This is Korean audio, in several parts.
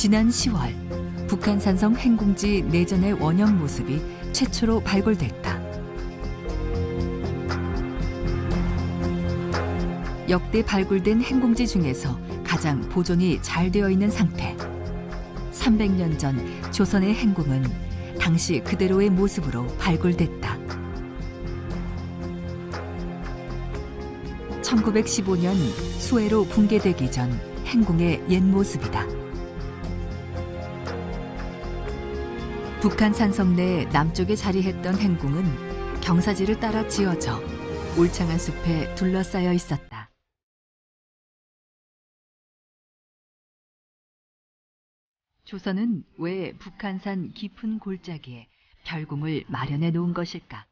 지난 10월 북한 산성 행궁지 내전의 원형 모습이 최초로 발굴됐다. 역대 발굴된 행궁지 중에서 가장 보존이 잘 되어 있는 상태. 300년 전 조선의 행궁은 당시 그대로의 모습으로 발굴됐다. 1915년 수해로 붕괴되기 전 행궁의 옛 모습이다. 북한 산성 내 남쪽에 자리했던 행궁은 경사지를 따라 지어져 울창한 숲에 둘러싸여 있었다. 조선은 왜 북한산 깊은 골짜기에 별궁을 마련해 놓은 것일까?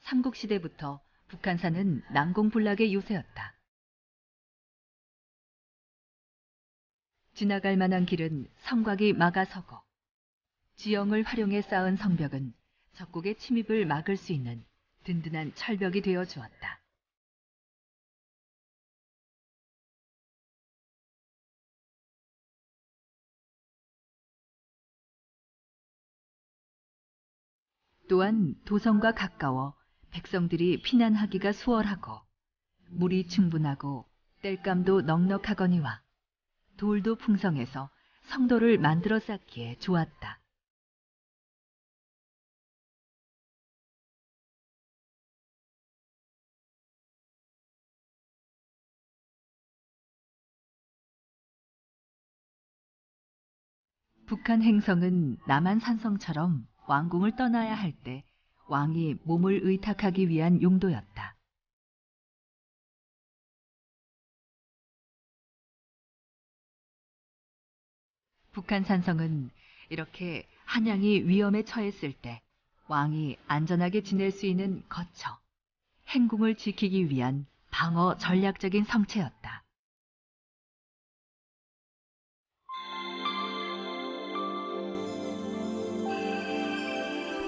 삼국시대부터 북한산은 난공불락의 요새였다. 지나갈 만한 길은 성곽이 막아서고 지형을 활용해 쌓은 성벽은 적국의 침입을 막을 수 있는 든든한 철벽이 되어 주었다. 또한 도성과 가까워 백성들이 피난하기가 수월하고 물이 충분하고 땔감도 넉넉하거니와 돌도 풍성해서 성도를 만들어 쌓기에 좋았다. 북한 행성은 남한 산성처럼 왕궁을 떠나야 할 때 왕이 몸을 의탁하기 위한 용도였다. 북한 산성은 이렇게 한양이 위험에 처했을 때 왕이 안전하게 지낼 수 있는 거처, 행궁을 지키기 위한 방어 전략적인 성체였다.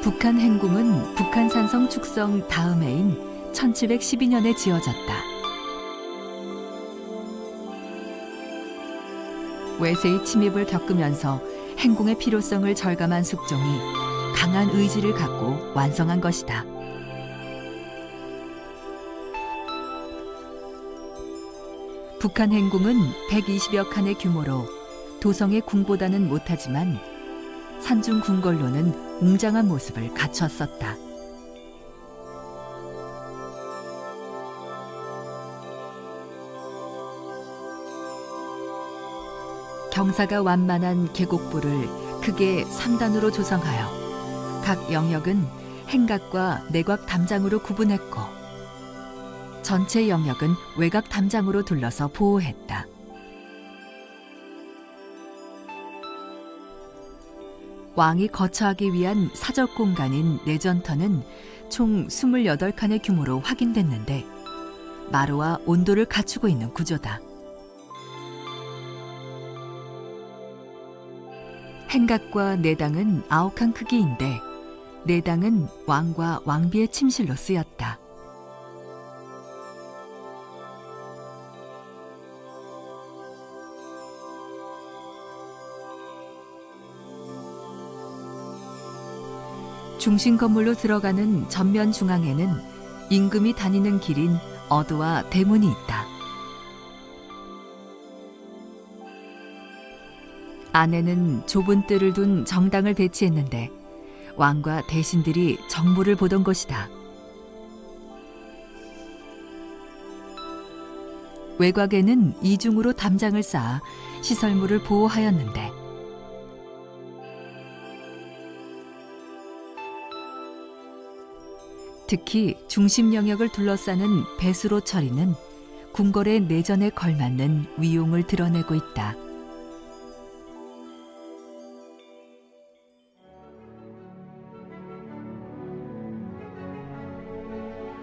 북한 행궁은 북한 산성 축성 다음 해인 1712년에 지어졌다. 외세의 침입을 겪으면서 행궁의 필요성을 절감한 숙종이 강한 의지를 갖고 완성한 것이다. 북한 행궁은 120여 칸의 규모로 도성의 궁보다는 못하지만 산중 궁궐로는 웅장한 모습을 갖췄었다. 경사가 완만한 계곡부를 크게 3단으로 조성하여 각 영역은 행각과 내곽 담장으로 구분했고 전체 영역은 외곽 담장으로 둘러서 보호했다. 왕이 거처하기 위한 사적 공간인 내전터는 총 28칸의 규모로 확인됐는데 마루와 온도를 갖추고 있는 구조다. 행각과 내당은 9칸 크기인데 내당은 왕과 왕비의 침실로 쓰였다. 중심 건물로 들어가는 전면 중앙에는 임금이 다니는 길인 어도와 대문이 있다. 안에는 좁은 뜰을 둔 정당을 배치했는데 왕과 대신들이 정부를 보던 곳이다. 외곽에는 이중으로 담장을 쌓아 시설물을 보호하였는데 특히 중심 영역을 둘러싸는 배수로 처리는 궁궐의 내전에 걸맞는 위용을 드러내고 있다.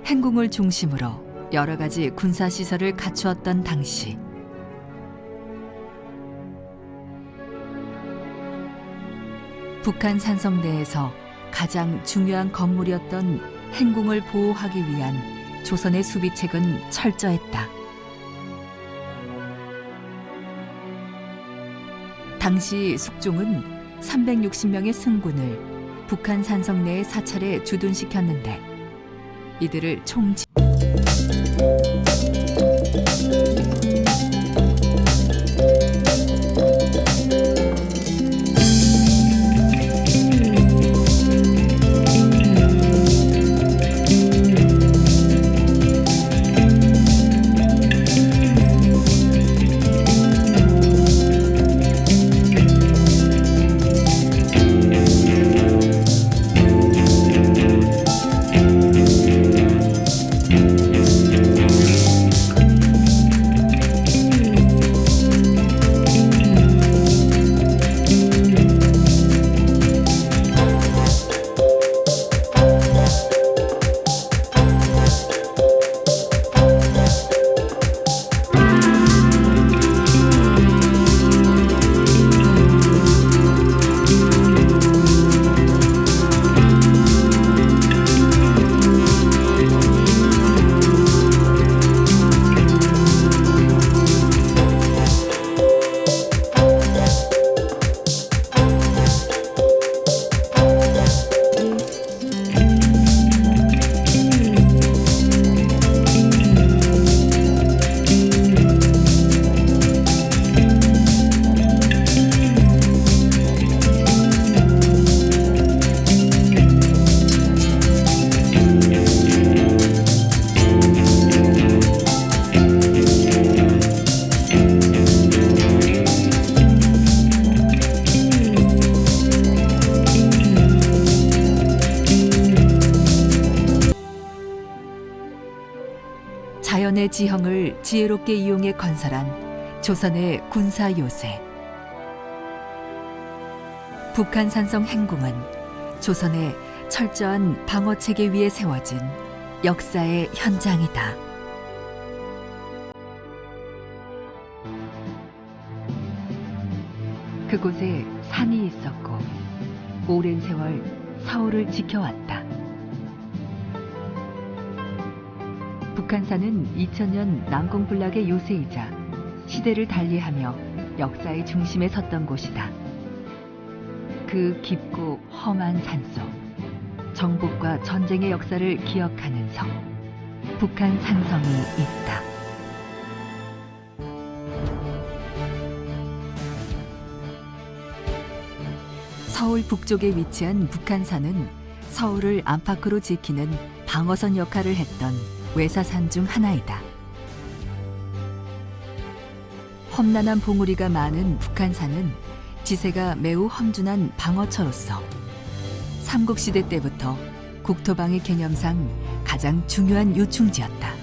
행궁을 중심으로 여러 가지 군사 시설을 갖추었던 당시 북한 산성 내에서 가장 중요한 건물이었던 행궁을 보호하기 위한 조선의 수비책은 철저했다. 당시 숙종은 360명의 승군을 북한 산성 내에 사찰에 주둔시켰는데 이들을 총 지- 자연의 지형을 지혜롭게 이용해 건설한 조선의 군사 요새. 북한 산성 행궁은 조선의 철저한 방어 체계 위에 세워진 역사의 현장이다. 그곳에 산이 있었고 오랜 세월 서울을 지켜왔다. 북한산은 2000년 난공불락의 요새이자 시대를 달리하며 역사의 중심에 섰던 곳이다. 그 깊고 험한 산속, 정복과 전쟁의 역사를 기억하는 성, 북한 산성이 있다. 서울 북쪽에 위치한 북한산은 서울을 안팎으로 지키는 방어선 역할을 했던 외사산 중 하나이다. 험난한 봉우리가 많은 북한산은 지세가 매우 험준한 방어처로서 삼국시대 때부터 국토방위 개념상 가장 중요한 요충지였다.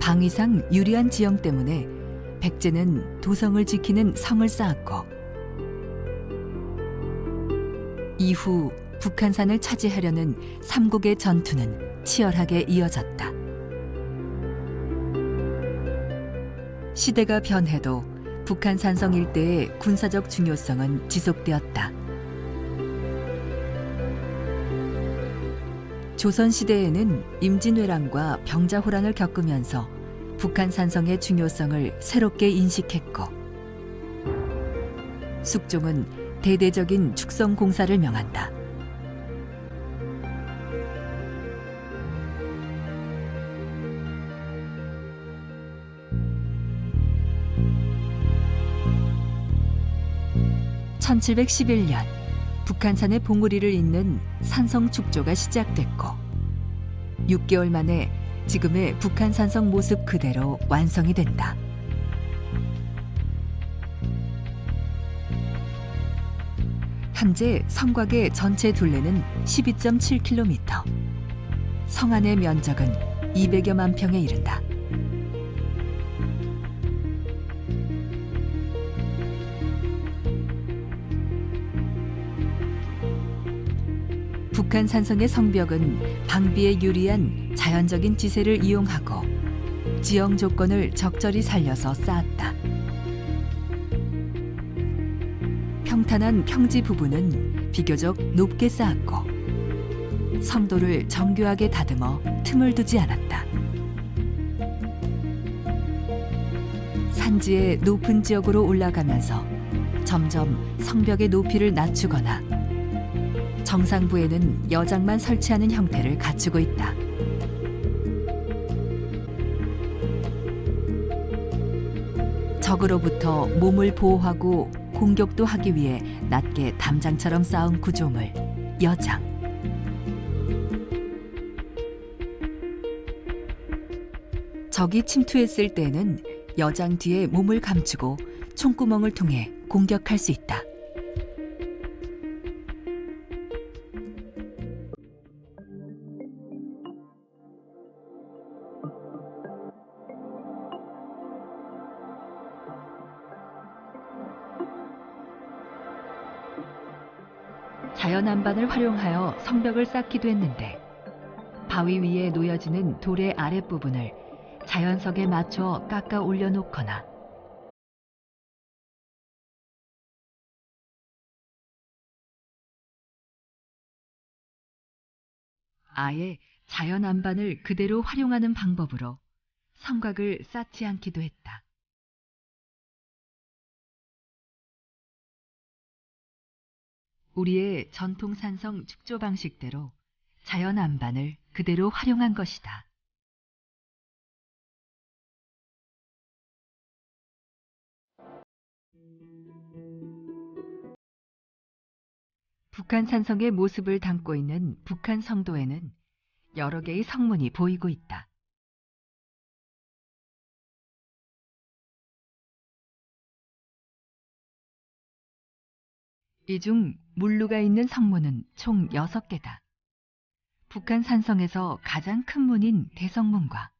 방위상 유리한 지형 때문에 백제는 도성을 지키는 성을 쌓았고 이후 북한산을 차지하려는 삼국의 전투는 치열하게 이어졌다. 시대가 변해도 북한 산성 일대의 군사적 중요성은 지속되었다. 조선 시대에는 임진왜란과 병자호란을 겪으면서 북한 산성의 중요성을 새롭게 인식했고 숙종은 대대적인 축성 공사를 명한다. (1711년) 북한산의 봉우리를 잇는 산성 축조가 시작됐고 6개월 만에 지금의 북한 산성 모습 그대로 완성이 된다. 현재 성곽의 전체 둘레는 12.7km. 성 안의 면적은 200여만 평에 이른다. 북한 산성의 성벽은 방비에 유리한 자연적인 지세를 이용하고 지형 조건을 적절히 살려서 쌓았다. 평탄한 평지 부분은 비교적 높게 쌓았고 성도를 정교하게 다듬어 틈을 두지 않았다. 산지의 높은 지역으로 올라가면서 점점 성벽의 높이를 낮추거나 정상부에는 여장만 설치하는 형태를 갖추고 있다. 적으로부터 몸을 보호하고 공격도 하기 위해 낮게 담장처럼 쌓은 구조물 여장. 적이 침투했을 때는 여장 뒤에 몸을 감추고 총구멍을 통해 공격할 수 있다. 안반을 활용하여 성벽을 쌓기도 했는데 바위 위에 놓여지는 돌의 아랫부분을 자연석에 맞춰 깎아 올려놓거나 아예 자연 안반을 그대로 활용하는 방법으로 성곽을 쌓지 않기도 했다. 우리의 전통 산성 축조 방식대로 자연 안반을 그대로 활용한 것이다. 북한 산성의 모습을 담고 있는 북한 성도에는 여러 개의 성문이 보이고 있다. 이 중 물루가 있는 성문은 총 6개다. 북한 산성에서 가장 큰 문인 대성문과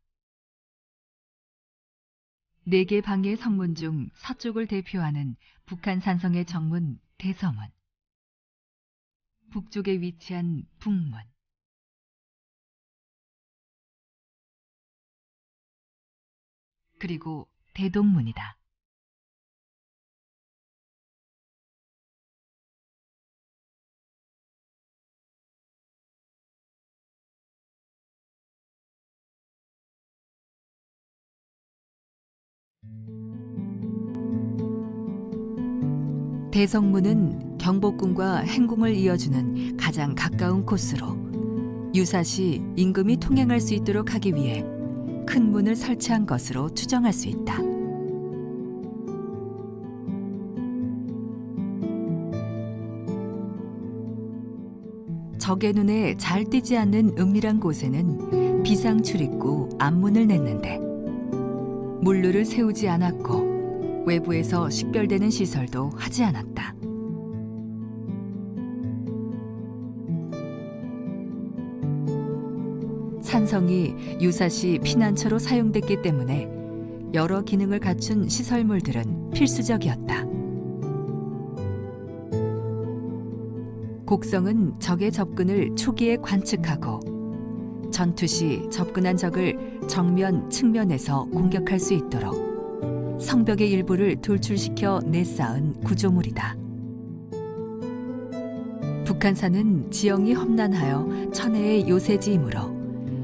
4개 방의 성문 중 서쪽을 대표하는 북한 산성의 정문 대성문, 북쪽에 위치한 북문, 그리고 대동문이다. 대성문은 경복궁과 행궁을 이어주는 가장 가까운 코스로 유사시 임금이 통행할 수 있도록 하기 위해 큰 문을 설치한 것으로 추정할 수 있다. 적의 눈에 잘 띄지 않는 은밀한 곳에는 비상 출입구 앞문을 냈는데 물루를 세우지 않았고 외부에서 식별되는 시설도 하지 않았다. 산성이 유사시 피난처로 사용됐기 때문에 여러 기능을 갖춘 시설물들은 필수적이었다. 곡성은 적의 접근을 초기에 관측하고 전투 시 접근한 적을 정면, 측면에서 공격할 수 있도록 성벽의 일부를 돌출시켜 내쌓은 구조물이다. 북한산은 지형이 험난하여 천혜의 요새지이므로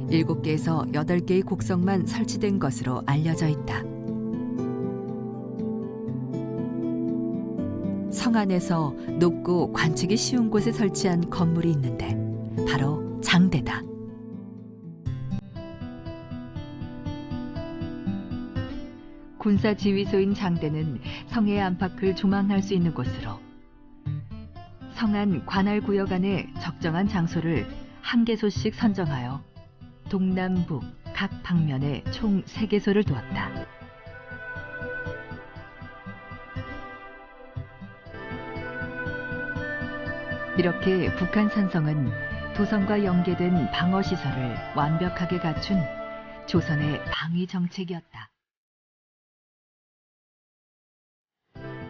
7개에서 8개의 곡성만 설치된 것으로 알려져 있다. 성 안에서 높고 관측이 쉬운 곳에 설치한 건물이 있는데 바로 장대다. 군사 지휘소인 장대는 성의 안팎을 조망할 수 있는 곳으로 성안 관할 구역 안에 적정한 장소를 한 개소씩 선정하여 동남북 각 방면에 총 3개소를 두었다. 이렇게 북한 산성은 도성과 연계된 방어 시설을 완벽하게 갖춘 조선의 방위 정책이었다.